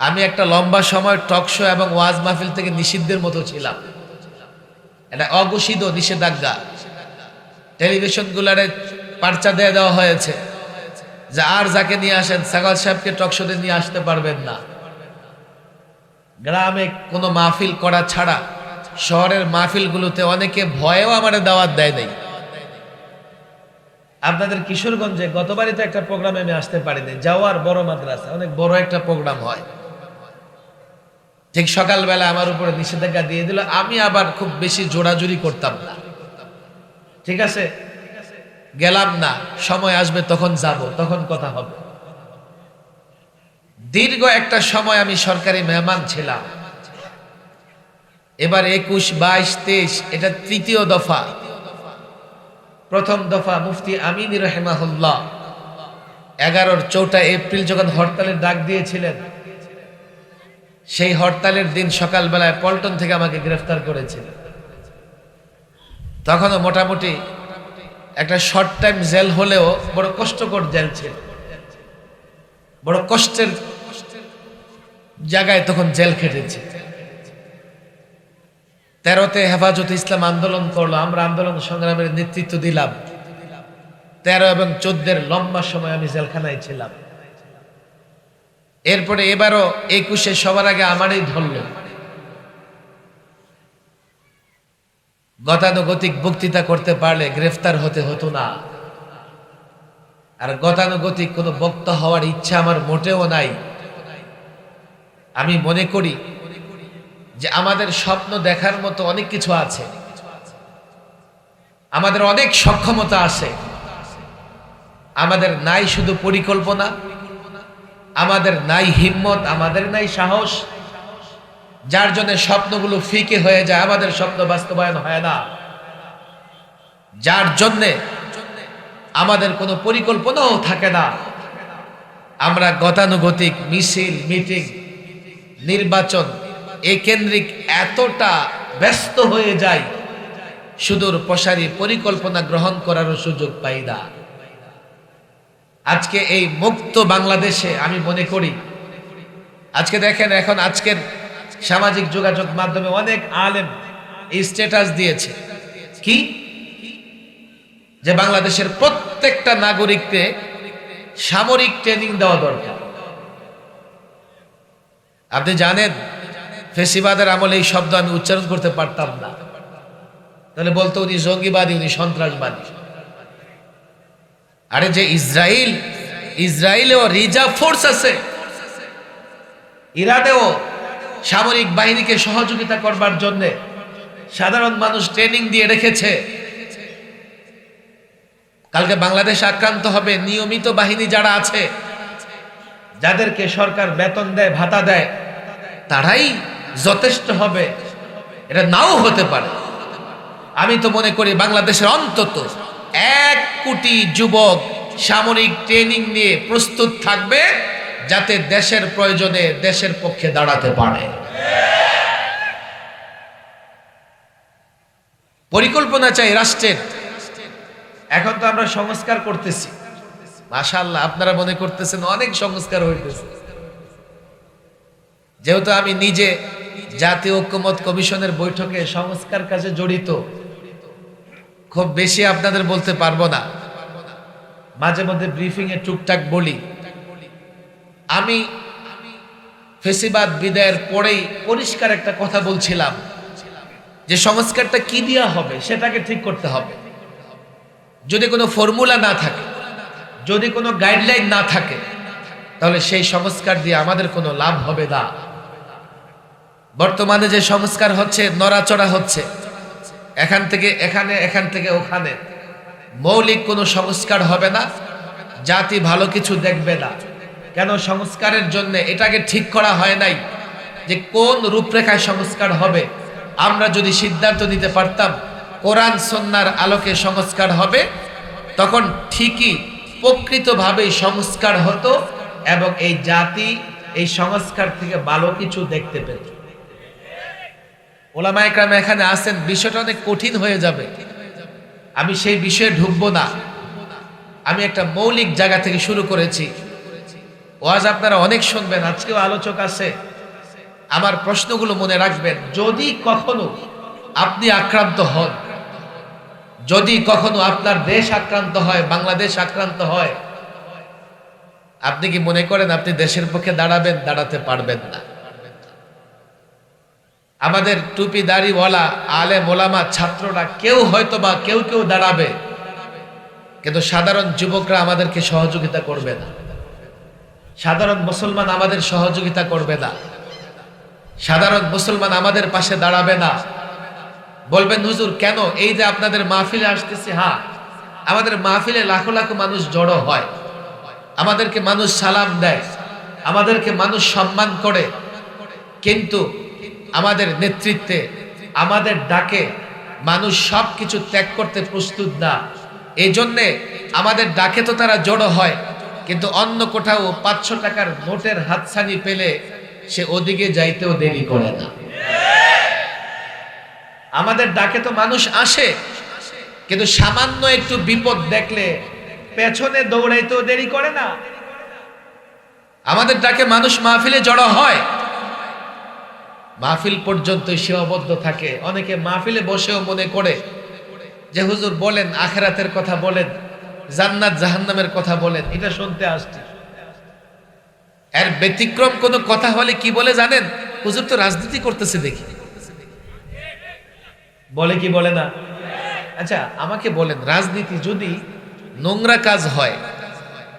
আমি একটা লম্বা সময় টক শো এবং ওয়াজ মাহফিল থেকে নিষিদ্ধের মতো ছিলাম। এটা অঘোষিত, নিষেধাজ্ঞা। টেলিভিশনগুলারে পার্চা দিয়ে দেওয়া হয়েছে যে আর যাকে নিয়ে আসেন সাগর সাহেবকে টক শোতে নিয়ে আসতে পারবেন না। গ্রামে কোনো মাহফিল করা ছাড়া শহরের মাহফিলগুলোতে অনেকে ভয়েও আমার দাওয়াত দেয় নাই। আপনাদের কিশোরগঞ্জে গতবারই তো একটা প্রোগ্রামে আমি আসতে পারিনি, যাওয়ার বড় মাদ্রাসা, অনেক বড় একটা প্রোগ্রাম হয়। ঠিক সকালবেলা আমার উপরে নিষেধাজ্ঞা দিয়ে দিল, আমি আবার খুব বেশি জোড়াজুড়ি করতাম না। ঠিক আছে? গেলাম না, সময় আসবে, তখন যাব, তখন কথা হবে। দীর্ঘ একটা সময় আমি সরকারি মেহমান ছিলাম। এবার একুশ, বাইশ, তেইশ, এটা তৃতীয় দফা। প্রথম দফা মুফতি আমিন রহেমাহুল্লাহ। এগারোর চৌঠা এপ্রিল যখন হরতালের ডাক দিয়েছিলেন সেই হরতালের দিন সকালবেলায় পল্টন থেকে আমাকে গ্রেফতার করেছিল তখনও মোটামুটি একটা শর্ট টাইম জেল হলেও বড় কষ্টকর জেল ছিল। বড় কষ্টের জায়গায় তখন জেল খেটেছে। তেরোতে হেফাজত ইসলাম আন্দোলন করল, আমরা আন্দোলন সংগ্রামের নেতৃত্ব দিলাম। তেরো এবং চোদ্দের লম্বা সময় আমি জেলখানায় ছিলাম। এরপরে এবারও একুশে সবার আগে আমারই ধরল। গতানুগতিক বক্তৃতা করতে পারলে গ্রেফতার হতে হতো না। আর গতানুগতিক কোনো বক্তা হওয়ার ইচ্ছা আমার মোটেও নাই। আমি মনে করি যে আমাদের স্বপ্ন দেখার মতো অনেক কিছু আছে। আমাদের অনেক সক্ষমতা আছে। আমাদের নাই শুধু পরিকল্পনা আমাদের নাই হিম্মত, আমাদের নাই সাহস। যার জন্য স্বপ্নগুলো ফিকে হয়ে যায়, আমাদের স্বপ্ন বাস্তবায়ন হয় না। যার জন্যে আমাদের কোনো পরিকল্পনাও থাকে না। আমরা গতানুগতিক, মিছিল, মিটিং, নির্বাচন, এ কেন্দ্রিক এতটা ব্যস্ত হয়ে যায় সুদূর প্রসারী পরিকল্পনা গ্রহণ করারও সুযোগ পাই না। আজকে এই মুক্ত বাংলাদেশে আমি মনে করি, আজকে দেখেন এখন আজকের সামাজিক যোগাযোগ মাধ্যমে অনেক আলেম স্ট্যাটাস দিয়েছে। কি? যে বাংলাদেশের প্রত্যেকটা নাগরিককে সামরিক ট্রেনিং দেওয়া দরকার। আপনি জানেন, ফেসিবাদের আমলে এই শব্দ আমি উচ্চারণ করতে পারতাম না। তাহলে বলতো উনি জঙ্গিবাদী, উনি সন্ত্রাসবাদী। আরে যে ইসরায়েল ইসরায়েলেও রিজার্ভ ফোর্স আছে। ইরানেও সামরিক বাহিনীকে সহযোগিতা করবার জন্য সাধারণ মানুষ ট্রেনিং দিয়ে রেখেছে। কালকে বাংলাদেশ আক্রান্ত হবে নিয়মিত বাহিনী যারা আছে, যাদেরকে সরকার বেতন দেয়, ভাতা দেয়, তারাই যথেষ্ট হবে। এটা নাও হতে পারে। আমি তো মনে করি বাংলাদেশের অন্তত এক কোটি যুবক সামরিক ট্রেনিং নিয়ে প্রস্তুত থাকবে যাতে দেশের প্রয়োজনে দেশের পক্ষে দাঁড়াতে পারে। পরিকল্পনা চাই রাষ্ট্রের। এখন তো আমরা সংস্কার করতেছি। মাশাল্লাহ আপনারা মনে করতেছেন অনেক সংস্কার হইতেছে। যেহেতু আমি নিজে জাতীয় ঐক্যমত কমিশনের বৈঠকে সংস্কার কাজে জড়িত খুব বেশি আপনাদের বলতে পারব না। মাঝে মধ্যে ব্রিফিং এ টুকটাক বলি। আমি ফেসিবাদ বিদায়ের পরেই পরিষ্কার একটা কথা বলছিলাম। যে সংস্কারটা কি দেওয়া হবে, সেটাকে ঠিক করতে হবে। যদি কোনো ফর্মুলা না থাকে, যদি কোনো গাইডলাইন না থাকে, তাহলে সেই সংস্কার দিয়ে আমাদের কোনো লাভ হবে না। বর্তমানে যে সংস্কার হচ্ছে, নড়াচড়া হচ্ছে এখান থেকে, এখানে, এখান থেকে, ওখানে। মৌলিক কোনো সংস্কার হবে না। জাতি ভালো কিছু দেখবে না। কেন? সংস্কারের জন্য। এটাকে ঠিক করা হয় নাই যে কোন রূপরেখায় সংস্কার হবে। আমরা যদি সিদ্ধান্ত নিতে পারতাম কোরআন সন্ন্যার আলোকে সংস্কার হবে, তখন ঠিকই প্রকৃতভাবেই সংস্কার হতো এবং এই জাতি এই সংস্কার থেকে ভালো কিছু দেখতে পেত। ওলামা একরাম এখানে আসেন বিষয়টা অনেক কঠিন হয়ে যাবে। আমি সেই বিষয়ে ঢুকবো না। আমি একটা মৌলিক জায়গা থেকে শুরু করেছি। ওয়াজ আপনারা অনেক শুনবেন, আজকেও আলোচক আছে। আমার প্রশ্নগুলো মনে রাখবেন, যদি কখনো আপনি আক্রান্ত হন, যদি কখনো আপনার দেশ আক্রান্ত হয়, বাংলাদেশ আক্রান্ত হয়, আপনি কি মনে করেন আপনি দেশের পক্ষে দাঁড়াবেন, দাঁড়াতে পারবেন না? আমাদের টুপি দাড়িওয়ালা আলে মোলামা ছাত্ররা কেউ হয়তো বা কেউ কেউ দাঁড়াবে, কিন্তু সাধারণ যুবকরা আমাদেরকে সহযোগিতা করবে না। সাধারণ মুসলমান আমাদের সহযোগিতা করবে না। সাধারণ মুসলমান আমাদের পাশে দাঁড়াবে না। বলবেন, হুজুর, কেন? এই যে আপনাদের মাহফিলে আসতেছে হ্যাঁ আমাদের মাহফিলে লাখো লাখো মানুষ জড়ো হয়। আমাদেরকে মানুষ সালাম দেয়, আমাদেরকে মানুষ সম্মান করে। কিন্তু আমাদের নেতৃত্বে, আমাদের ডাকে মানুষ সব কিছু ত্যাগ করতে প্রস্তুত না। এই জন্যে আমাদের ডাকে তো তারা জড়ো হয়, কিন্তু অন্য কোথাও পাঁচশো টাকার নোটের হাতছানি পেলে সে ওদিকে যাইতেও দেরি করে না। আমাদের ডাকে তো মানুষ আসে, কিন্তু সামান্য একটু বিপদ দেখলে পেছনে দৌড়াইতেও দেরি করে না। আমাদের ডাকে মানুষ মাহফিলে জড়ো হয়। মাহফিল পর্যন্ত সীমাবদ্ধ থাকে। অনেকে মাহফিলে বসেও মনে করে যে হুজুর বলেন, আখেরাতের কথা বলেন, জান্নাত জাহান্নামের কথা বলেন, এটা শুনতে আসছি। এর ব্যতিক্রম কোনো কথা হলে কি বলে জানেন? হুজুর তো রাজনীতি করতেছে দেখি। বলে কি বলে না? আচ্ছা আমাকে বলেন, রাজনীতি যদি নোংরা কাজ হয়,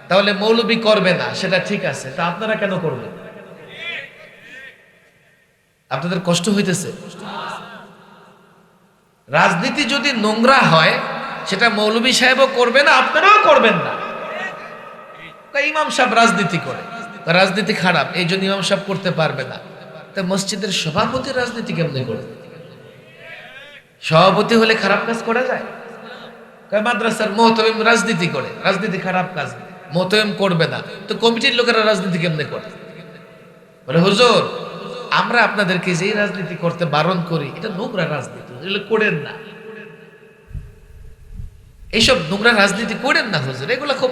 তাহলে মৌলবী করবে না, সেটা ঠিক আছে। তা আপনারা কেন করবেন? আপনাদের কষ্ট হইতেছে। রাজনীতি যদি নোংরা হয়, সেটা মৌলবী সাহেবও করবে না, আপনারাও করবেন না। ইমাম সাহেব রাজনীতি করে। রাজনীতি খারাপ, এই জন্য ইমাম সাহেব করতে পারবে না। তা মসজিদের সভাপতি রাজনীতি কেমনে করে? সভাপতি হলে খারাপ কাজ করা যায়? মাদ্রাসার মোহতমিম রাজনীতি করে, রাজনীতি খারাপ কাজ, মোহতমিম করবে না। তো কমিটির লোকেরা রাজনীতি কেমনে করে? বলে, হুজুর আমরা আপনাদেরকে যেই রাজনীতি করতে বারণ করি, এটা নোংরা রাজনীতি, এগুলো করেন না। এইসব নোংরা রাজনীতি করেন না হুজুর, এগুলো খুব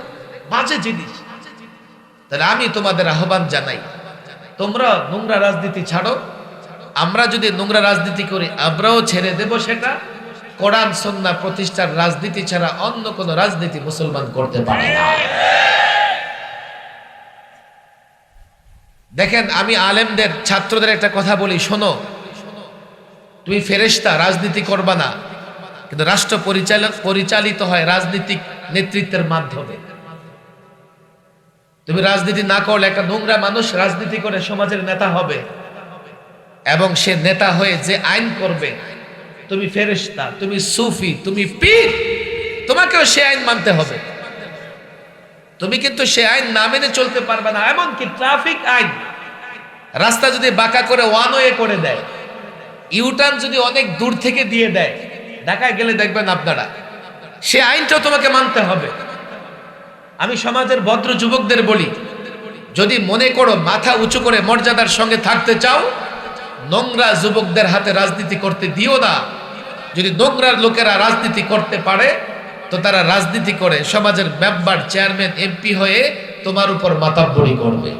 বাজে জিনিস। তাহলে আমি তোমাদের আহ্বান জানাই, তোমরা নোংরা রাজনীতি ছাড়ো, আমরা যদি নোংরা রাজনীতি করি, আমরাও ছেড়ে দেব সেটা। কোরআন সন্না প্রতিষ্ঠার রাজনীতি ছাড়া অন্য কোন রাজনীতি মুসলমান করতে পারে না। দেখেন, আমি আলেমদের, ছাত্রদের একটা কথা বলি, শোনো। তুমি ফেরেস্তা রাজনীতি করবা না। কিন্তু রাষ্ট্র পরিচালক পরিচালিত হয় রাজনীতিক নেতৃত্বের মাধ্যমে। তুমি রাজনীতি না করলে একটা নোংরা মানুষ রাজনীতি করে সমাজের নেতা হবে। এবং সে নেতা হয়ে যে আইন করবে, তুমি ফেরেস্তা তুমি সুফি, তুমি পীর, তোমাকেও সে আইন মানতে হবে। তুমি কিন্তু সে আইন না মেনে চলতে পারবে না, এমনকি ট্রাফিক আইন। রাস্তা যদি বাঁকা করে ওয়ান ওয়ে করে দেয় ইউটার্ন যদি অনেক দূর থেকে দিয়ে দেয়, ঢাকায় গেলে দেখবেন আপনারা, সে আইনটাও তোমাকে মানতে হবে। আমি সমাজের ভদ্র যুবকদের বলি, যদি মনে করো মাথা উঁচু করে মর্যাদার সঙ্গে থাকতে চাও, নোংরা যুবকদের হাতে রাজনীতি করতে দিও না। যদি নোংরার লোকেরা রাজনীতি করতে পারে তো তারা রাজনীতি করে, সমাজের মেম্বার, চেয়ারম্যান এমপি হয়ে তোমার উপর মাতাব্বরি করবে।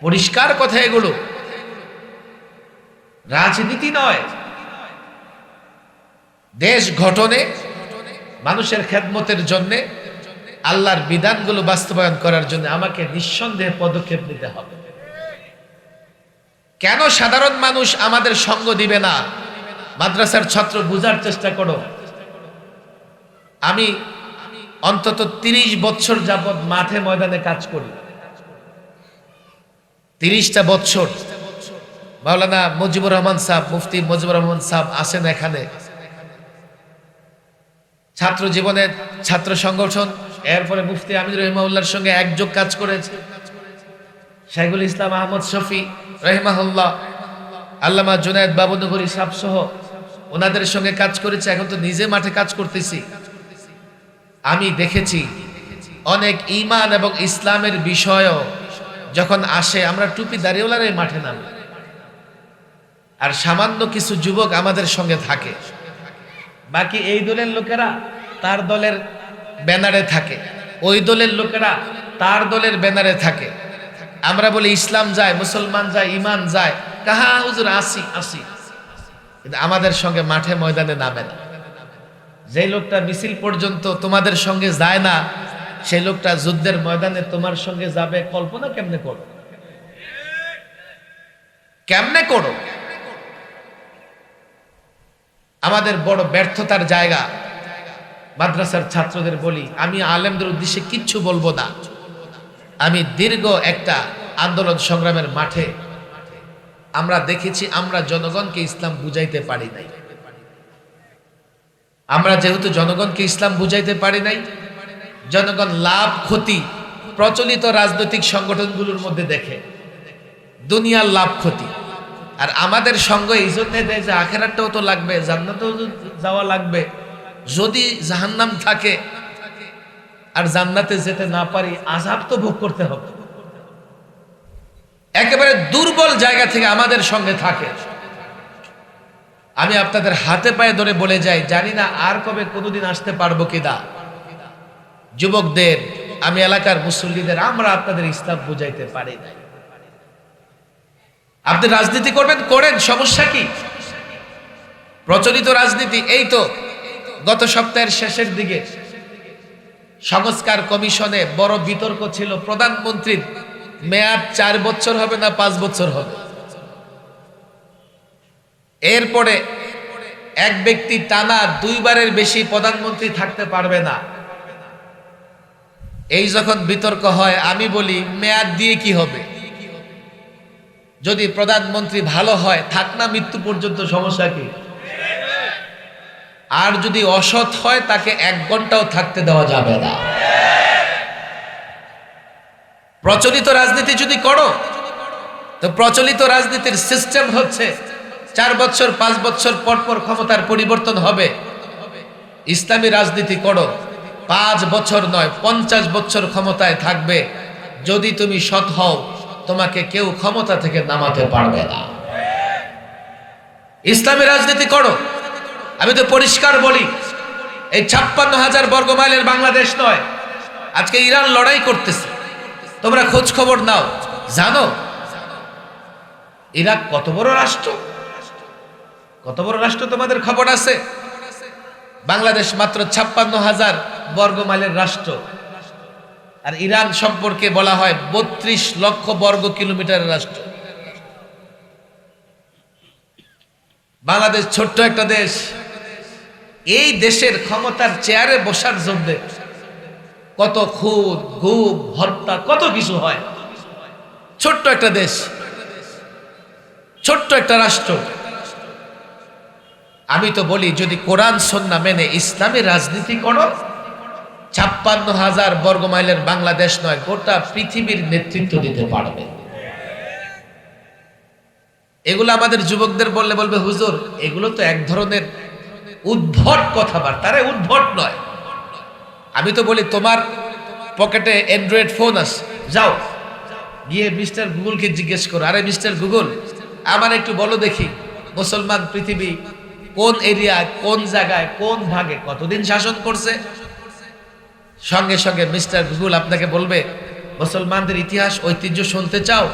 পরিষ্কার কথা এগুলো। রাজনীতি নয়। দেশ গঠনে, মানুষের খেদমতের জন্য, আল্লাহর বিধানগুলো বাস্তবায়ন করার জন্য আমাকে নিঃসন্দেহে পদক্ষেপ নিতে হবে। কেন সাধারণ মানুষ আমাদের সঙ্গ দিবে না? মাদ্রাসার ছাত্র বুঝার চেষ্টা করো। আমি অন্তত তিরিশ বছর যাবৎ মাঠে ময়দানে কাজ করি। তিরিশটা বছর। মাওলানা মুজিবুর রহমান সাহ মুফতি মুজিবুর রহমান সাহ আসেন এখানে। ছাত্র জীবনে ছাত্র সংগঠন, এরপরে মুফতি আমির রহিমাউল্লাহর সঙ্গে একযোগ কাজ করেছে। শাইখুল ইসলাম আহমদ শফি রহিমাহুল্লাহ, আল্লামা জুনায়দ বাবুনগরী সাহ সহ ওনাদের সঙ্গে কাজ করেছে। এখন তো নিজে মাঠে কাজ করতেছি। আমি দেখেছি অনেক ইমান এবং ইসলামের বিষয়ও যখন আসে, আমরা টুপি দাঁড়িয়েওলার মাঠে নামি। আর সামান্য কিছু যুবক আমাদের সঙ্গে থাকে। বাকি এই দলের লোকেরা তার দলের ব্যানারে থাকে। ওই দলের লোকেরা তার দলের ব্যানারে থাকে। আমরা বলি, ইসলাম যায়, মুসলমান যায় ইমান যায়। কাহা, হুজুর, আসি আসি। কিন্তু আমাদের সঙ্গে মাঠে ময়দানে নামে না। যে লোকটা মিছিল পর্যন্ত তোমাদের সঙ্গে যায় না, সেই লোকটা যুদ্ধের ময়দানে তোমার সঙ্গে যাবে, কল্পনা কেমনে করো? কেমনে করো? আমাদের বড় ব্যর্থতার জায়গা। মাদ্রাসার ছাত্রদের বলি, আমি আলেমদের উদ্দেশ্যে কিচ্ছু বলব না। আমি দীর্ঘ একটা আন্দোলন সংগ্রামের মাঠে। আমরা দেখেছি, আমরা জনগণকে ইসলাম বুঝাইতে পারি নাই। আমরা যেহেতু জনগণকে ইসলাম বুঝাইতে পারি নাই, জনগণ লাভ, ক্ষতি প্রচলিত রাজনৈতিক সংগঠনগুলোর মধ্যে দেখে। দুনিয়ার লাভ, ক্ষতি। আর আমাদের সঙ্গ এই জন্যে দেয় যে আখেরাটাও তো লাগবে, জান্নাতেও যাওয়া লাগবে। যদি জাহান্নাম থাকে আর জান্নাতে যেতে না পারি আজাব তো ভোগ করতে হবে। একেবারে দুর্বল জায়গা থেকে আমাদের সঙ্গে থাকে। আমি আপনাদের হাতে পায়ে ধরে বলে যাই, জানি না আর কবে কোনোদিন আসতে পারব কিনা যুবকদের, আমি এলাকার মুসল্লিদের, আমরা আপনাদের ইসলাম বুঝাইতে পারি নাই আপনি রাজনীতি করবেন, করেন, সমস্যা কি? প্রচলিত রাজনীতি, এই তো, গত সপ্তাহের শেষের দিকে সংস্কার কমিশনে বড় বিতর্ক ছিল, প্রধানমন্ত্রীর মেয়াদ চার বছর হবে না পাঁচ বছর হবে? এরপরে এক ব্যক্তি টানা দুইবারের বেশি প্রধানমন্ত্রী থাকতে পারবে না। এই যখন বিতর্ক হয়, আমি বলি, মেয়াদ দিয়ে কি হবে? যদি প্রধানমন্ত্রী ভালো হয়, থাক না মৃত্যু পর্যন্ত, সমস্যা কি? আর যদি অসৎ হয়, তাকে এক ঘন্টাও থাকতে দেওয়া যাবে না। প্রচলিত রাজনীতি যদি করো, তো প্রচলিত রাজনীতির সিস্টেম হচ্ছে চার বছর, পাঁচ বছর পর পর ক্ষমতার পরিবর্তন হবে। ইসলামী রাজনীতি করো। পাঁচ বছর নয়, পঞ্চাশ বছর ক্ষমতায় থাকবে। যদি তুমি সৎ হও, তোমাকে কেউ ক্ষমতা থেকে নামাতে পারবে না। ইসলামী রাজনীতি করো। আমি তো পরিষ্কার বলি, এই ছাপ্পান্ন হাজার বর্গ মাইলের বাংলাদেশ নয়, আজকে ইরান লড়াই করতেছে। তোমরা খোঁজ খবর নাও। জানো? ইরাক কত বড় রাষ্ট্র? কত বড় রাষ্ট্র তোমাদের খবর আছে? বাংলাদেশ মাত্র ছাপ্পান্ন হাজার বর্গ মাইলের রাষ্ট্র। আর ইরান সম্পর্কে বলা হয় বত্রিশ লক্ষ বর্গ কিলোমিটারের রাষ্ট্র। বাংলাদেশ ছোট্ট একটা দেশ। এই দেশের ক্ষমতার চেয়ারে বসার জন্য কত খুন, গুম, হত্যা, কত কিছু হয়। ছোট্ট একটা দেশ, ছোট্ট একটা রাষ্ট্র। আমি তো বলি, যদি কোরআন, সন্না মেনে ইসলামী রাজনীতি করো, ছাপ্পান্ন হাজার বর্গ মাইলের বাংলাদেশ নয়, গোটা পৃথিবীর নেতৃত্ব দিতে পারবে। এগুলো আমাদের যুবকদের বললে বলবে, হুজুর, এগুলো তো এক ধরনের উদ্ভট কথাবার্তা। আরে, উদ্ভট নয়। আমি তো বলি, তোমার পকেটে অ্যান্ড্রয়েড ফোন আছে, যাও, গিয়ে মিস্টার গুগলকে জিজ্ঞেস করো। আরে, মিস্টার গুগল, আমার একটু বলো দেখি, মুসলমান পৃথিবী কোন এরিয়ায়, কোন জায়গায়, কোন ভাগে কতদিন শাসন করছে? সঙ্গে সঙ্গে মিস্টার গুগল আপনাকে বলবে, মুসলমানদের ইতিহাস, ঐতিহ্য শুনতে চাও?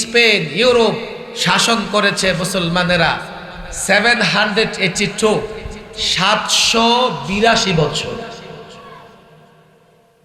স্পেন, ইউরোপ শাসন করেছে মুসলমানেরা সেভেন হান্ড্রেড এইটি টু সাতশো বিরাশি বছর।